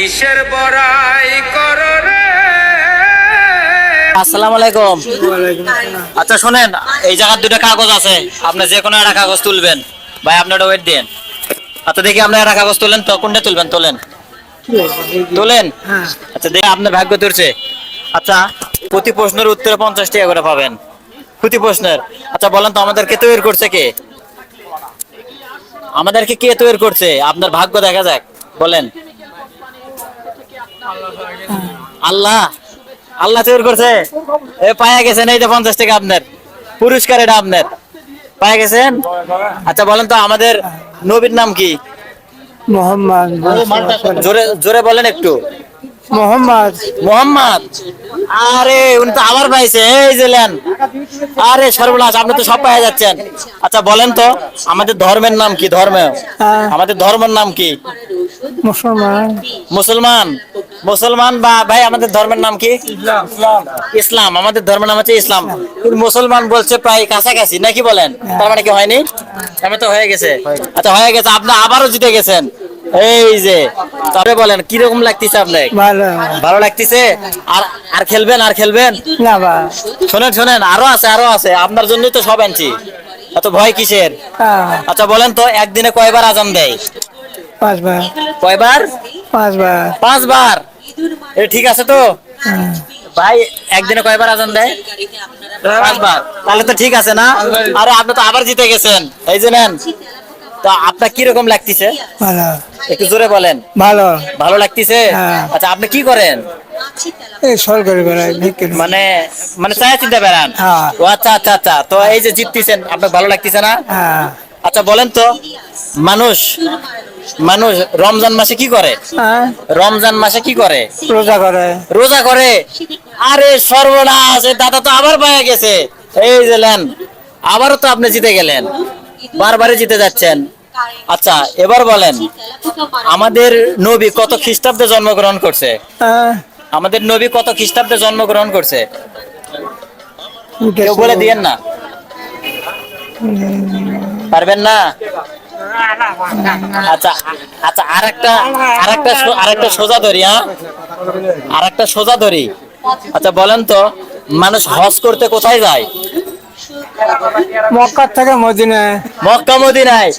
কিসের বড়াই কর রে? আসসালামু আলাইকুম। আচ্ছা শোনেন এই জায়গার দুটো কাগজ আছে। আপনি যে কোনো একটা কাগজ তুলবেন। ভাই আপনি ওটা ওয়েট দেন। আচ্ছা দেখি আপনি একটা কাগজ তুলেন তো কোনটা তুলবেন? তোলেন। তোলেন? আচ্ছা দেখি আপনার ভাগ্য তুলছে আচ্ছা প্রতি প্রশ্নের উত্তরে পঞ্চাশ টাকা করে পাবেন। প্রতি প্রশ্নের। আচ্ছা বলেন তো আমাদেরকে তৈরি করছে কে? আমাদেরকে কে তৈরি করছে? আপনার ভাগ্য দেখা যাক। বলেন। আল্লাহ আল্লাহ তৈরি করছে। এ পায়া গেছেন এই যে পঞ্চাশ টাকা আপনার। পুরস্কার এটা আপনার। পায়া গেছেন? আচ্ছা বলেন তো আমাদের নবীর নাম কি? মোহাম্মদ জোরে জোরে বলেন একটু। মোহাম্মদ। মোহাম্মদ? আরে উনি তো আবার পাইছে এই যে লেন আরে সর্বনাশ আপনি তো সব পাওয়া যাচ্ছেন। আচ্ছা বলেন তো আমাদের ধর্মের নাম কি? ধর্ম? হ্যাঁ। আমাদের ধর্মের নাম কি? মুসলমান। মুসলমান? মুসলমান বা ভাই আমাদের ধর্মের নাম কি? ইসলাম। আমাদের ধর্মের নাম হচ্ছে ইসলাম। মুসলমান বলছে প্রায় কাছাকাছি নাকি বলেন? তার মানে কি হয়নি? আমি তো হয়ে গেছে। আচ্ছা হয়ে গেছে আপনি আবারও জিতে গেছেন। এই যে তবে বলেন কীরকম লাগতেছে আপনার ভালো। ভালো লাগতেছে? আর আর খেলবেন আর খেলবেন? না শোনেন শোনেন আরও আছে আরও আছে। আপনার জন্যই তো সব আনছি এত ভয় কিসের? হ্যাঁ, আচ্ছা বলেন তো একদিনে কয়বার আজান দেয়? পাঁচবার। কয়বার? পাঁচবার। পাঁচবার। এ ঠিক আছে তো? ভাই একদিনে কয়বার আজান দেয়? পাঁচবার। তাহলে তো ঠিক আছে না? আরে আপনি তো আবার জিতে গেছেন। এই যে নেন। তো আপনার কি রকম লাগতেছে? ভালো। একটু জোরে বলেন। ভালো। ভালো লাগতেছে? হ্যাঁ। আচ্ছা আপনি কি করেন? এই সরকারি বেড়ায় মানে মানে চায়া চিন্তা বেড়ান? হ্যাঁ। ও আচ্ছা আচ্ছা আচ্ছা। তো এই যে জিততেছেন আপনার ভালো লাগতেছে না? হ্যাঁ। আচ্ছা বলেন তো। মানুষ মানুষ রমজান মাসে কি করে? হ্যাঁ, রমজান মাসে কি করে? রোজা করে। রোজা করে? আরে সর্বনাশ দাদা তো আবার পায়ে গেছে। এই যে লেন আবারও তো আপনি জিতে গেলেন। বারবারই জিতে যাচ্ছেন। আচ্ছা এবার বলেন আমাদের নবী কত খ্রিস্টাব্দে জন্মগ্রহণ করছে? হ্যাঁ, আমাদের নবী কত খ্রিস্টাব্দে জন্মগ্রহণ করছে? কেউ বলে দিয়েন না। পারবেন না? আচ্ছা আচ্ছা আর একটা আর একটা আর একটা সোজা ধরি হ্যাঁ? আর একটা সোজা ধরি আচ্ছা বলেন তো মানুষ হজ করতে কোথায় যায়? মক্কার থেকে মদিনায়। মক্কা মদিনায়।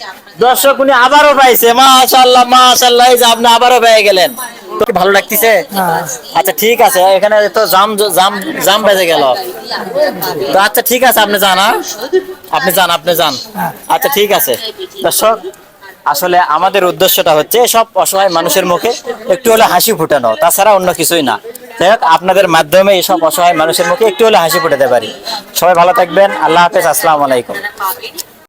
দর্শক উনি আবারও পাইছে। মাশাআল্লাহ মাশাআল্লাহ এই যে আপনি আবারও পেয়ে গেলেন। তো কি ভালো লাগতেছে? হ্যাঁ। আচ্ছা ঠিক আছে এখানে তো জাম জাম জাম বেজে গেল। তো আচ্ছা ঠিক আছে আপনি যান হ্যাঁ? আপনি যান আপনি যান। আচ্ছা ঠিক আছে। দর্শক, আসলে আমাদের উদ্দেশ্যটা হচ্ছে সব অসহায় মানুষের মুখে একটু হলে হাসি ফুটানো, তাছাড়া অন্য কিছুই না। যাই হোক, আপনাদের মাধ্যমে এইসব অসহায় মানুষের মুখে একটু হলে হাসি ফুটাতে পারি। সবাই ভালো থাকবেন, আল্লাহ হাফেজ, আসসালামু আলাইকুম।